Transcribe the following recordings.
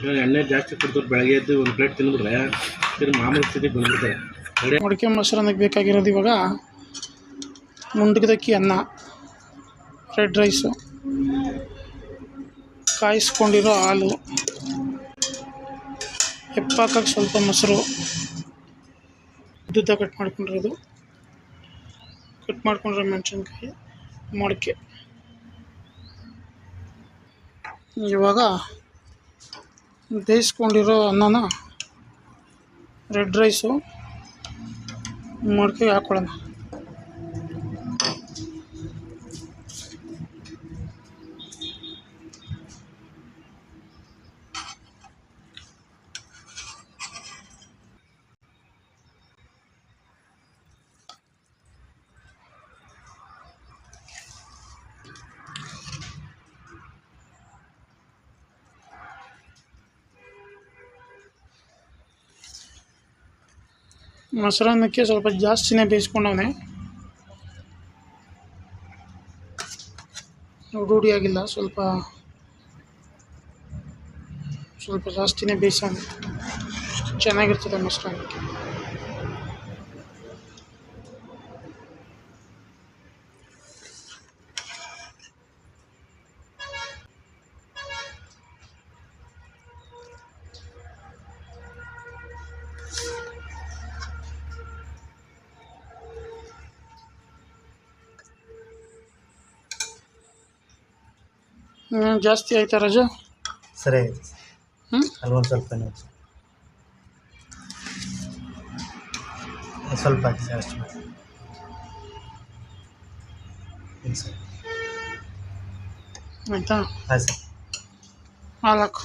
ಇವಾಗ ಎಣ್ಣೆ ಜಾಸ್ತಿ ಕೊಡ್ತಾರೆ ಬೆಳಗ್ಗೆ ಎದ್ದು ಒಂದು ಪ್ಲೇಟ್ ತಿಂದ್ಬಿಟ್ರೆ ತಿರು ಮಾಮೂಲಿ ಸ್ಥಿತಿ ಬಂದ್ಬಿಡ್ತಾರೆ. ಮಡಿಕೆ ಮೊಸರನ್ನಕ್ಕೆ ಬೇಕಾಗಿರೋದು ಇವಾಗ ಮುಂಡಗದಕ್ಕಿ ಅನ್ನ ರೆಡ್ ರೈಸು ಕಾಯಿಸ್ಕೊಂಡಿರೋ ಹಾಲು ಹೆಪ್ಪಾಕಕ್ಕೆ ಸ್ವಲ್ಪ ಮೊಸರು, ಉದ್ದುದ್ದ ಕಟ್ ಮಾಡ್ಕೊಂಡಿರೋದು. ಕಟ್ ಮಾಡ್ಕೊಂಡ್ರೆ ಮೆಣಸಿನ್ಕಾಯಿ, ಮಡಿಕೆ. ಇವಾಗ ಬೇಯಿಸ್ಕೊಂಡಿರೋ ಅನ್ನನ ರೆಡ್ ರೈಸು ಮಡಿಕೆಗೆ ಹಾಕ್ಕೊಳ್ಳೋಣ ಮೊಸರನ್ನಕ್ಕೆ ಸ್ವಲ್ಪ ಜಾಸ್ತಿನೇ ಬೇಯಿಸ್ಕೊಂಡವನೆ. ರೂಢಿಯಾಗಿಲ್ಲ ಸ್ವಲ್ಪ ಸ್ವಲ್ಪ ಜಾಸ್ತಿನೇ ಬೇಯಿಸೋಣ. ಚೆನ್ನಾಗಿರ್ತದೆ ಮೊಸರನ್ನಕ್ಕೆ ಜಾಸ್ತಿ ಆಯ್ತಾ ರಜಾ? ಸರಿ ಹ್ಞೂ ಅಲ್ಲೊಂದು ಸ್ವಲ್ಪ ಸ್ವಲ್ಪ ಹಾಕಿ ಸರ್. ಅಷ್ಟು ಆಯಿತಾ ಹಾಂ ಸರ್. ಹಾಲು ಹಾಕು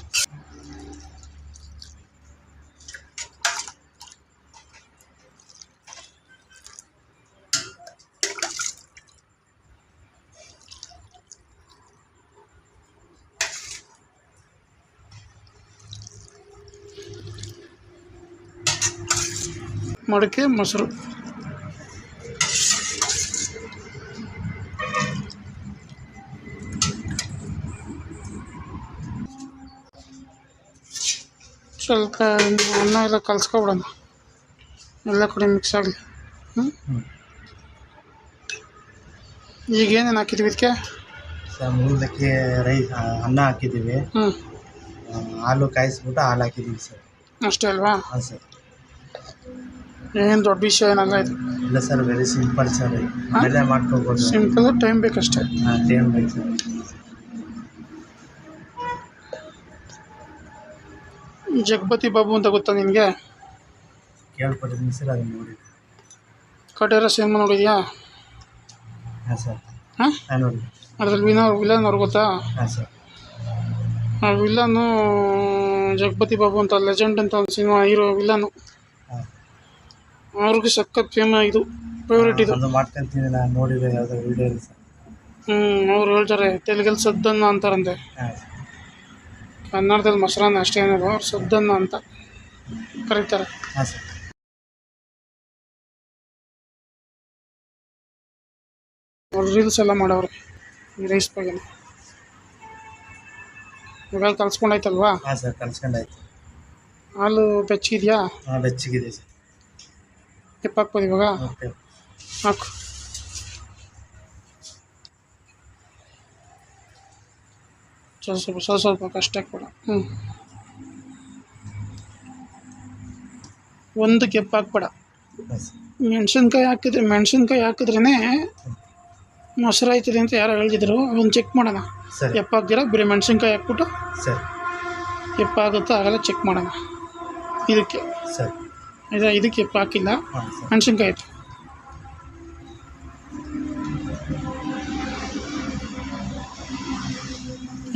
ಮಡಕೆ ಮೊಸರು. ಸ್ವಲ್ಪ ಅನ್ನ ಎಲ್ಲ ಕಲ್ಸ್ಕೊಬಿಡೋಣ. ಎಲ್ಲ ಕಡೆ ಮಿಕ್ಸ್ ಆಗಲಿ. ಹ್ಞೂ ಹ್ಞೂ ಈಗ ಏನೇನು ಹಾಕಿದ್ವಿ ಇದಕ್ಕೆ? ಸರ್ ಮೂಲಕ್ಕೆ ರೈ ಅನ್ನ ಹಾಕಿದ್ದೀವಿ. ಹ್ಞೂ ಹಾಲು ಕಾಯಿಸ್ಬಿಟ್ಟು ಹಾಲು ಹಾಕಿದ್ದೀವಿ ಸರ್. ಅಷ್ಟೇ ಅಲ್ವಾ? ಹಾಂ ಸರ್. ಏನು ದೊಡ್ಡ ವಿಷಯ ಇದು ಇಲ್ಲ ಸರ್ ವೆರಿ ಸಿಂಪಲ್ ಸರ್. ಮನೇಲೆ ಮಾಡ್ಕೋಬೋದು. ಸಿಂಪಲ್ ಟೈಮ್ ಬೇಕಷ್ಟೇ. ಹಾಂ ಟೈಮ್ ಬೇಕು ಸರ್. ಜಗಪತಿ ಬಾಬು ಅಂತ ಗೊತ್ತಾ ನಿಮಗೆ ಕೇಳ್ಪಟ್ಟಿದ್ದೀನಿ ಸರ್ ಅದನ್ನ ನೋಡಿ. ಕಟೇರ ಸಿನಿಮಾ ನೋಡಿದ್ಯಾ? ಹಾಂ ಸರ್. ಹಾಂ? ಹಾಂ ನೋಡಿ. ಅದ್ರಲ್ಲಿ ವಿನ ವಿಲನ್ ಅವ್ರು ಗೊತ್ತಾ? ಹಾಂ ಸರ್. ಆ ವಿಲನ್ನು ಜಗಪತಿ ಬಾಬು ಅಂತ ಲೆಜೆಂಡ್ ಅಂತ ಒಂದು ಸಿನಿಮಾ ಹೀರೋ ವಿಲನ್ನು. ಅವ್ರಿಗೆ ಸಖತ್ ಫೇಮ ಇದು ಫೇವ್ರೇಟ್ ಇದು. ಅದು ಮಾಡ್ಕೊಂತೀನಿ ನಾನು ನೋಡಿದೆ ಯಾವುದೋ ವೀಡಿಯೋ ಇದೆ ಸರ್ ಹ್ಞೂ ಅವ್ರು ಹೇಳ್ತಾರೆ ತೆಲುಗಲ್ಲಿ ಸದ್ದನ್ನ ಅಂತಾರಂತೆ. ಕನ್ನಡದಲ್ಲಿ ಮೊಸರನ್ನ ಅಷ್ಟೇ ಅನ್ನೋದು ಅವ್ರು ಸದ್ದನ್ನ ಅಂತ ಕರೀತಾರೆ. ಹಾಂ ಸರ್. ಅವ್ರು ರೀಲ್ಸ್ ಎಲ್ಲ ಮಾಡವ್ರೆ ಈ ರೈಸ್ ಬಗ್ಗೆ ಇವಾಗ ಕಲ್ಸ್ಕೊಂಡಾಯ್ತಲ್ವಾ? ಹಾಂ ಸರ್ ಕಲ್ಸ್ಕೊಂಡಾಯ್ತು. ಹಾಲು ಬೆಚ್ಚಗಿದೆಯಾ ಹಾಂ ಬೆಚ್ಚಗಿದೆ ಸರ್. ಹೆಪ್ಪ ಹಾಕ್ಬೋದು ಇವಾಗ ಹಾಕು ಸ್ವಲ್ಪ ಸ್ವಲ್ಪ ಸ್ವಲ್ಪ ಸ್ವಲ್ಪ ಕಷ್ಟ ಕೂಡ. ಹ್ಞೂ ಒಂದು ಕೆಪ್ಪ ಹಾಕ್ಬೇಡ. ಮೆಣಸಿನ್ಕಾಯಿ ಹಾಕಿದ್ರೆ ಮೆಣಸಿನ್ಕಾಯಿ ಹಾಕಿದ್ರೇ ಮೊಸರು ಆಯ್ತದೆ ಅಂತ ಯಾರೋ ಹೇಳಿದ್ರು ಅದನ್ನು ಚೆಕ್ ಮಾಡೋಣ. ಸರಿ. ಎಪ್ಪ ಹಾಕ್ದಿರ ಬರೀ ಮೆಣಸಿನ್ಕಾಯಿ ಹಾಕ್ಬಿಟ್ಟು ಸರಿ. ಎಪ್ಪ ಆಗುತ್ತೋ ಆಗಲ್ಲ ಚೆಕ್ ಮಾಡೋಣ. ಇದಕ್ಕೆ. ಸರಿ. ಆಯ್ತಾ ಇದಕ್ಕೆ ಹಾಕಿಲ್ಲ. ಮೆಣಸಿನ್ಕಾಯಿ ಆಯ್ತು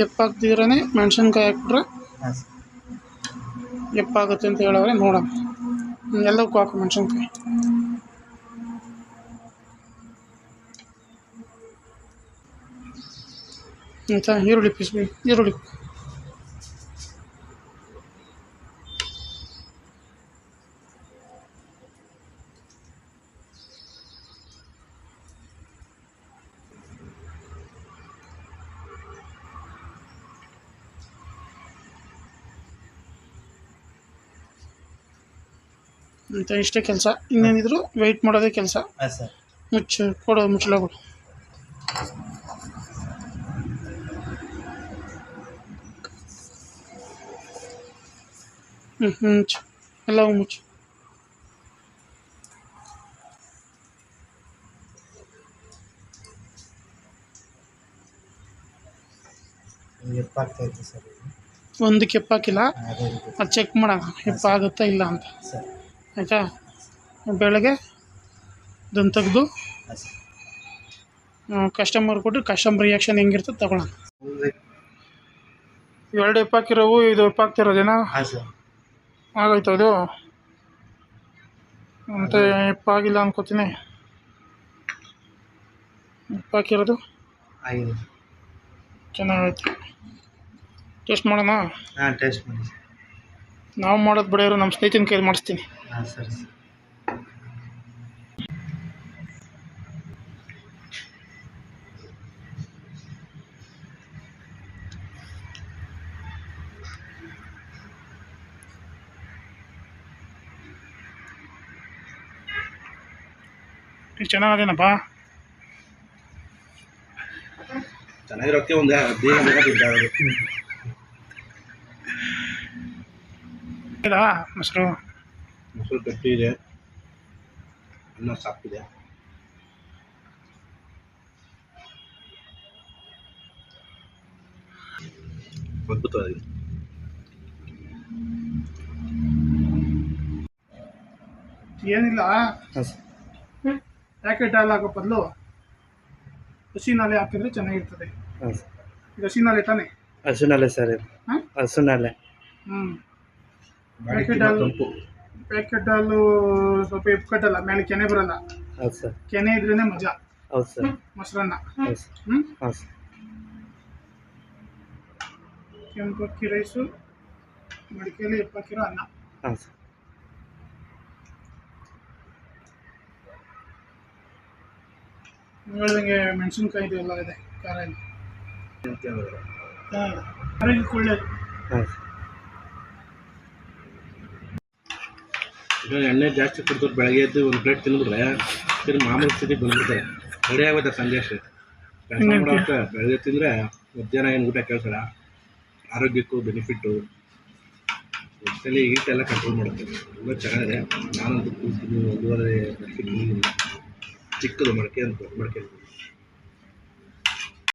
ಎಪ್ಪ ಹಾಕ್ದಿದ್ರೇ ಮೆಣಸಿನ್ಕಾಯಿ ಹಾಕ್ಬಿಟ್ರೆ ಎಪ್ಪಾಗುತ್ತೆ ಅಂತ ಹೇಳವ್ರೆ ನೋಡೋಣ. ಎಲ್ಲಕ್ಕೂ ಹಾಕು ಮೆಣಸಿನ್ಕಾಯಿ. ಆಯಿತಾ? ಈರುಳ್ಳಿ ಪೀಸ್ ಈರುಳ್ಳಿ. ಅಂತ ಇಷ್ಟೇ ಕೆಲಸ. ಇನ್ನೇನಿದ್ರು ವೆಯ್ಟ್ ಮಾಡೋದೇ ಕೆಲಸ. ಮುಚ್ಚು ಕೊಡು ಮುಚ್ಚಳಗಳು. ಹ್ಞೂ ಮುಚ್ಚು. ಎಲ್ಲವೂ ಮುಚ್ಚು. ಒಂದು ಕೆಪ್ಪಾಕಿಲ್ಲ. ಅದೇ ಅದು ಚೆಕ್ ಮಾಡೋಣ. ಹೆಪ್ಪಾಗುತ್ತಾ ಇಲ್ಲ ಅಂತ. ಸರ್. ಆಯಿತಾ? ಬೆಳಗ್ಗೆ ಅದನ್ನು ತೆಗೆದು ಕಸ್ಟಮರ್ ಕೊಟ್ಟರೆ ಕಸ್ಟಮರ್ ರಿಯಾಕ್ಷನ್ ಹೆಂಗಿರ್ತದೆ ತಗೊಳ್ಳೋಣ. ಎರಡು ಎಪ್ಪಾಕಿರೋವು ಇದು ಎಪ್ಪಾಕ್ತಿರೋದೇನಾ ಆಗೋಯ್ತು ಅದು ಮತ್ತೆ ಎಪ್ಪಾಗಿಲ್ಲ ಅನ್ಕೋತೀನಿ. ಎಪ್ಪಾಕಿರೋದು ಚೆನ್ನಾಗೈತೆ. ಟೇಸ್ಟ್ ಮಾಡೋಣ? ಹಾಂ ಟೇಸ್ಟ್ ಮಾಡಿ ನಾವು ಮಾಡೋದು ಬಿಡೋರು ನಮ್ಮ ಸ್ನೇಹಿತನ ಕೈ ಮಾಡಿಸ್ತೀನಿ. ಹಾಂ ಸರಿ ಸರ್. ಈಗ ಚೆನ್ನಾಗದೇನಪ್ಪ? ಚೆನ್ನಾಗಿರೋಕ್ಕೆ ಒಂದು ಬೇಗ ಬೇಗ ತಿಂತಾಗೋದು ಮೊಸರು ಮೊಸರು ಗಟ್ಟಿ ಇದೆ. ಅನ್ನ ಸಾಕಿದೆ. ಅದ್ಭುತವಾಗಿದೆ. ಏನಿಲ್ಲ. ಪ್ಯಾಕೆಟ್ ಹಾಲು ಹಾಕೋ ಬದಲು ಹಸಿ ನಾಲೆ ಹಾಕಿದ್ರೆ ಚೆನ್ನಾಗಿರ್ತದೆ. ಹಾಂ ಸರ್. ಇದು ಹಸಿ ನಾಲೆ ತಾನೆ? ಹಸುನಲ್ಲೇ ಸರ್. ಇದು ಹಾಂ ಹಸುನಲ್ಲೇ ಹ್ಞೂ ಪ್ಯಾಕೆಟ್ ಹಾಲು ಪ್ಯಾಕೆಟ್ ಹಾಲು ಸ್ವಲ್ಪ ಎಪ್ಕಟ್ಟಲ್ಲ ಮೇಲೆ ಕೆನೆ ಬರಲ್ಲ. ಹೌದು ಸರ್. ಕೆನೆ ಇದ್ರೇನೆ ಮಜಾ. ಹೌದು ಸರ್. ಮೊಸರನ್ನ. ಹೌದು ಸರ್. ಹ್ಞೂ ಹಾಂ ಸರ್. ಕೆಂಪು ಅಕ್ಕಿ ರೈಸು ಮಡಿಕೆಯಲ್ಲಿ ಎಪ್ಪಕ್ಕಿರೋ ಅನ್ನ. ಹಾಂ ಸರ್. ಹೇಳ್ದಂಗೆ ಮೆಣಸಿನ್ಕಾಯಿ ಎಲ್ಲ ಇದೆ ಖಾರ ಇದೆ ಖಾರ. ಒಳ್ಳೇದು. ಹಾಂ ಸರ್. ಎಣ್ಣೆ ಜಾಸ್ತಿ ಕುಡಿದ್ರು ಬೆಳಗ್ಗೆ ಎದ್ದು ಒಂದು ಪ್ಲೇಟ್ ತಿಂದ್ಬಿಟ್ರೆ ತಿರು ಮಾಮೂಲಿ ಸ್ಥಿತಿ ಬಂದ್ಬಿಡ್ತಾರೆ ರೆಡಿ ಆಗುತ್ತೆ ಸಂದೇಶ ಅಷ್ಟೇ ಕೆಲಸ ಇನ್ನೇನ್ ಬೆಳಗ್ಗೆ ತಿಂದರೆ ಮಧ್ಯಾಹ್ನ ಏನು ಊಟ ಕೇಳ್ಸಲ್ಲ ಆರೋಗ್ಯಕ್ಕೂ ಬೆನಿಫಿಟ್ಟು ಎಷ್ಟಲ್ಲಿ ಈಟ್ ಎಲ್ಲ ಕಂಟ್ರೋಲ್ ಮಾಡುತ್ತೆ ತುಂಬ ಚೆನ್ನಾಗಿದೆ ನಾನಂತೂ ಕೂರ್ತೀನಿ ಒಂದೂವರೆ ಚಿಕ್ಕದು ಮಡಕೆ ಅಂತ ಮಡಕೆ